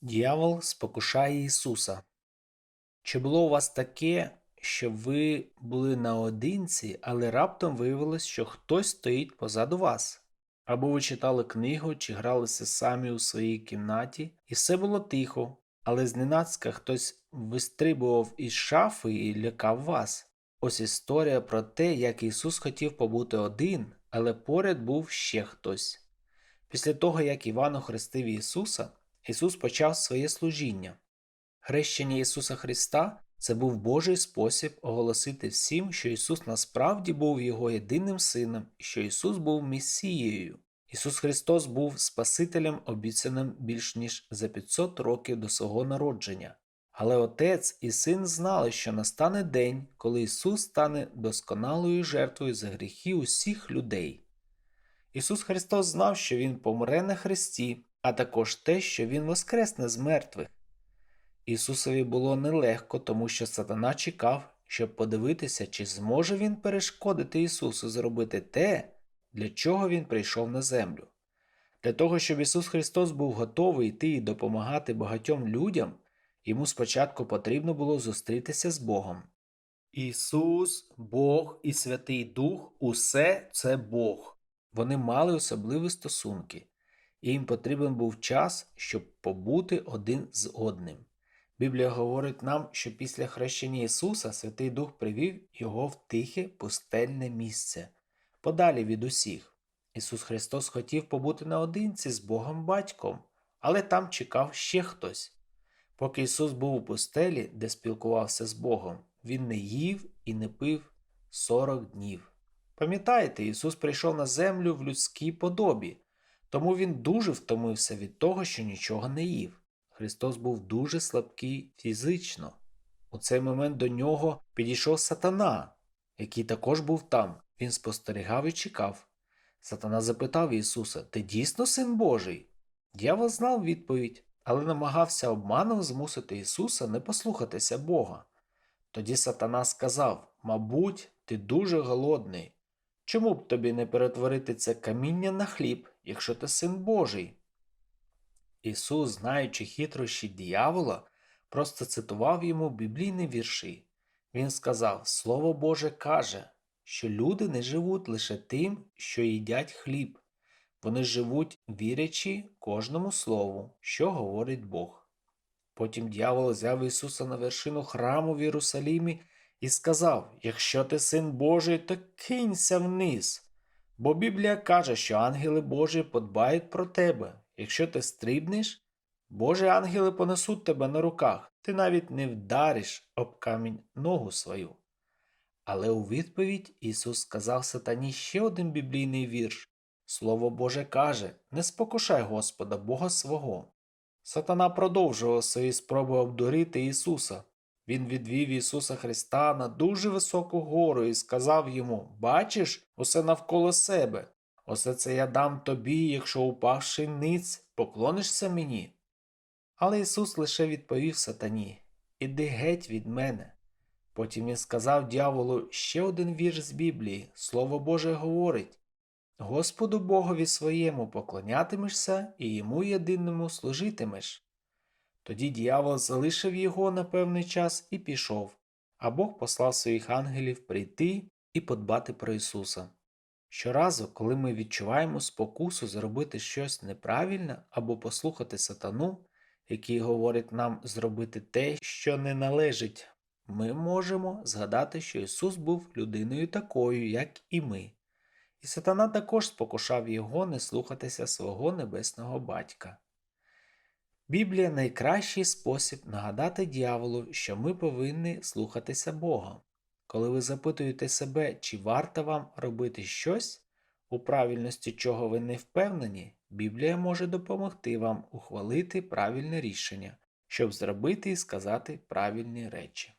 Діявол спокушає Ісуса. Чи було у вас таке, що ви були наодинці, але раптом виявилось, що хтось стоїть позаду вас? Або ви читали книгу чи гралися самі у своїй кімнаті, і все було тихо, але зненацька хтось вистрибував із шафи і лякав вас. Ось історія про те, як Ісус хотів побути один, але поряд був ще хтось. Після того, як Іван охрестив Ісуса, Ісус почав своє служіння. Хрещення Ісуса Христа це був Божий спосіб оголосити всім, що Ісус насправді був Його єдиним сином і що Ісус був Месією. Ісус Христос був Спасителем, обіцяним більш ніж за 500 років до свого народження. Але Отець і Син знали, що настане день, коли Ісус стане досконалою жертвою за гріхи усіх людей. Ісус Христос знав, що Він помре на хресті, а також те, що Він воскресне з мертвих. Ісусові було нелегко, тому що сатана чекав, щоб подивитися, чи зможе він перешкодити Ісусу зробити те, для чого Він прийшов на землю. Для того, щоб Ісус Христос був готовий йти і допомагати багатьом людям, йому спочатку потрібно було зустрітися з Богом. Ісус, Бог і Святий Дух усе це Бог. Вони мали особливі стосунки, і їм потрібен був час, щоб побути один з одним. Біблія говорить нам, що після хрещення Ісуса Святий Дух привів його в тихе пустельне місце, подалі від усіх. Ісус Христос хотів побути наодинці з Богом Батьком, але там чекав ще хтось. Поки Ісус був у пустелі, де спілкувався з Богом, Він не їв і не пив 40 днів. Пам'ятаєте, Ісус прийшов на землю в людській подобі, тому Він дуже втомився від того, що нічого не їв. Христос був дуже слабкий фізично. У цей момент до нього підійшов сатана, який також був там. Він спостерігав і чекав. Сатана запитав Ісуса: Ти дійсно син Божий? Дьявол знав відповідь, але намагався обманом змусити Ісуса не послухатися Бога. Тоді сатана сказав: Мабуть, ти дуже голодний. Чому б тобі не перетворити це каміння на хліб, якщо ти син Божий? Ісус, знаючи хитрощі диявола, просто цитував йому біблійні вірші. Він сказав: Слово Боже каже, що люди не живуть лише тим, що їдять хліб, вони живуть, вірячи кожному слову, що говорить Бог. Потім дьявол взяв Ісуса на вершину храму в Єрусалімі і сказав: Якщо ти син Божий, то кинься вниз. Бо Біблія каже, що ангели Божі подбають про тебе. Якщо ти стрибнеш, Божі ангели понесуть тебе на руках, ти навіть не вдариш об камінь ногу свою. Але у відповідь Ісус сказав сатані ще один біблійний вірш. Слово Боже каже: Не спокушай Господа Бога свого. Сатана продовжував свої спроби обдурити Ісуса. Він відвів Ісуса Христа на дуже високу гору і сказав йому: Бачиш, усе навколо себе. Усе це я дам тобі, якщо упавши ниць, поклонишся мені. Але Ісус лише відповів сатані Іди геть від мене. Потім він сказав дьяволу ще один вірш з Біблії, Слово Боже говорить Господу Богові своєму поклонятимешся і йому єдиному служитимеш. Тоді дьявол залишив його на певний час і пішов, а Бог послав своїх ангелів прийти і подбати про Ісуса. Щоразу, коли ми відчуваємо спокусу зробити щось неправильне або послухати сатану, який говорить нам зробити те, що не належить, ми можемо згадати, що Ісус був людиною такою, як і ми, і сатана також спокушав його не слухатися свого небесного батька. Біблія найкращий спосіб нагадати дьяволу, що ми повинні слухатися Бога. Коли ви запитуєте себе, чи варто вам робити щось, у правильності чого ви не впевнені, Біблія може допомогти вам ухвалити правильне рішення, щоб зробити і сказати правильні речі.